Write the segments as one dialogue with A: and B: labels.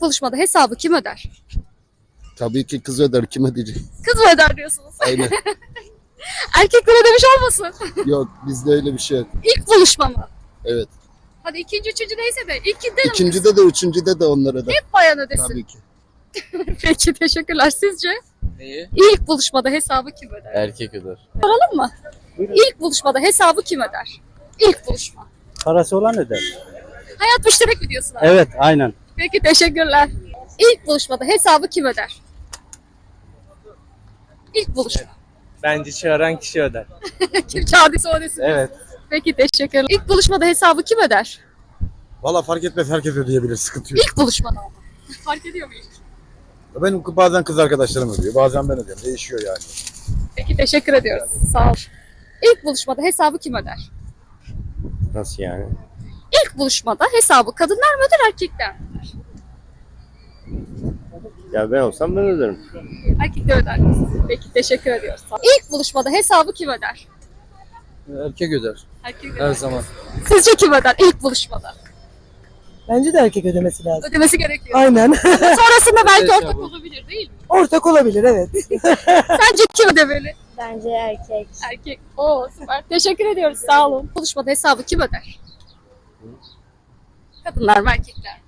A: Buluşmada hesabı kim öder?
B: Tabii ki kız öder kim ödeyecek?
A: Kız mı öder diyorsunuz?
B: Aynen.
A: Erkekler ödemiş olmasın?
B: yok bizde öyle bir şey yok.
A: İlk buluşma mı?
B: Evet.
A: Hadi ikinci, üçüncü neyse de ilkinde de?
B: İkincide de üçüncüde de onlar öder.
A: Hep bayan ödesin.
B: Tabii ki.
A: Peki teşekkürler. Sizce?
C: Neyi?
A: İlk buluşmada hesabı kim öder?
C: Erkek öder.
A: Soralım mı? İlk buluşmada hesabı kim öder? İlk buluşma.
D: Parası olan öder.
A: Hayat müşterek mi diyorsun abi?
D: Evet aynen.
A: Peki teşekkürler. İlk buluşmada hesabı kim öder? İlk buluşma.
E: Bence çağıran kişi öder.
A: Kim çağırdıysa o.
E: Evet.
A: Peki teşekkürler. İlk buluşmada hesabı kim öder?
B: Valla fark etmez herkes ödeyebilir sıkıntı yok.
A: İlk buluşmada ama. Fark ediyor mu ilk?
B: Benim bazen kız arkadaşlarım ödüyor bazen ben ödüyorum değişiyor yani.
A: Peki teşekkür ediyoruz. Sağ ol. İlk buluşmada hesabı kim öder?
D: Nasıl yani?
A: İlk buluşmada hesabı kadınlar mı öder erkekler mi öder?
D: Ya ben olsam ben öderim.
A: Erkekler öder. Peki teşekkür ediyoruz. İlk buluşmada hesabı kim öder?
E: Erkek öder.
A: Erkek
E: Her
A: öder.
E: zaman.
A: Sizce kim öder ilk buluşmada?
F: Bence de erkek ödemesi lazım.
A: Ödemesi gerekiyor.
F: Aynen.
A: Sonrasında belki ortak
E: abi.
A: olabilir değil mi?
F: Ortak olabilir evet.
A: Sence kim ödemeli?
G: Bence erkek.
A: Erkek. Oo süper. Teşekkür ediyoruz. Sağ olun. Buluşmada hesabı kim öder? Kadınlar mı erkekler mi?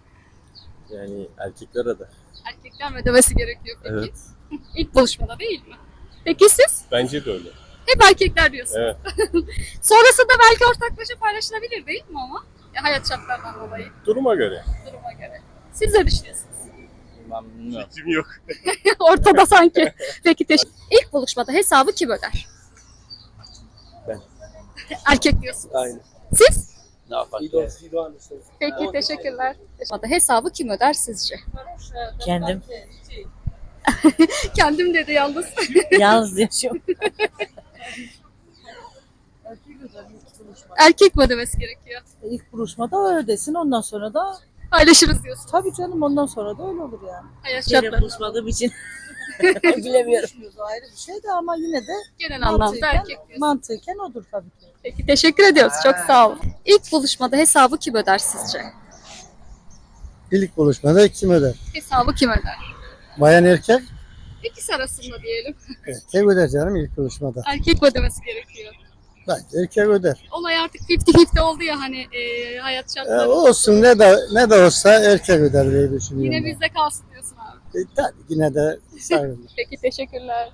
D: Yani erkekler öder.
A: Erkekler mi ödemesi gerekiyor peki?
D: Evet.
A: İlk buluşmada değil mi? Peki siz?
D: Bence de öyle.
A: Hep erkekler diyorsunuz.
D: Evet.
A: Sonrasında belki ortaklaşa paylaşılabilir değil mi ama? Ya hayat şartlarından dolayı,
D: Duruma göre.
A: duruma göre. Siz ne düşünüyorsunuz?
E: Ben bilmiyorum.
D: Fikrim yok.
A: Ortada sanki. Peki teşekkür İlk buluşmada hesabı kim öder?
D: Ben.
A: Erkek diyorsunuz.
E: Aynen.
A: Siz?
E: Ne yapar?
A: Peki teşekkürler. Hesabı kim öder sizce?
F: Kendim.
A: Kendim dedi yalnız.
F: Yalnız yaşıyorum.
A: Erkek mi ödemesi gerekiyor?
F: İlk buluşmada ödesin ondan sonra da
A: Paylaşırız diyorsun.
F: tabii canım ondan sonra da öyle olur yani.
A: Hayat
F: Şeyle
A: şartları.
F: buluşmadığım için bilemiyorum. ayrı bir şey de ama yine de
A: Genel anlamda
F: mantıken,
A: erkek diyorsun.
F: mantıken odur tabii ki.
A: Peki teşekkür ediyoruz. Çok sağ olun. İlk buluşmada hesabı kim öder sizce?
B: İlk buluşmada kim öder?
A: Hesabı kim öder?
B: Bayan erkek?
A: İkisi arasında diyelim.
B: Erkek öder canım ilk buluşmada.
A: Erkek ödemesi gerekiyor?
B: Bence erkek öder.
A: Olay artık 50-50 oldu ya hani e, hayat
B: E,
A: şartları.
B: olsun ne de ne de olsa erkek öder diye düşünüyorum.
A: Yine
B: ben.
A: bizde kalsın diyorsun abi.
B: E, tabii yine de saygılar.
A: Peki teşekkürler.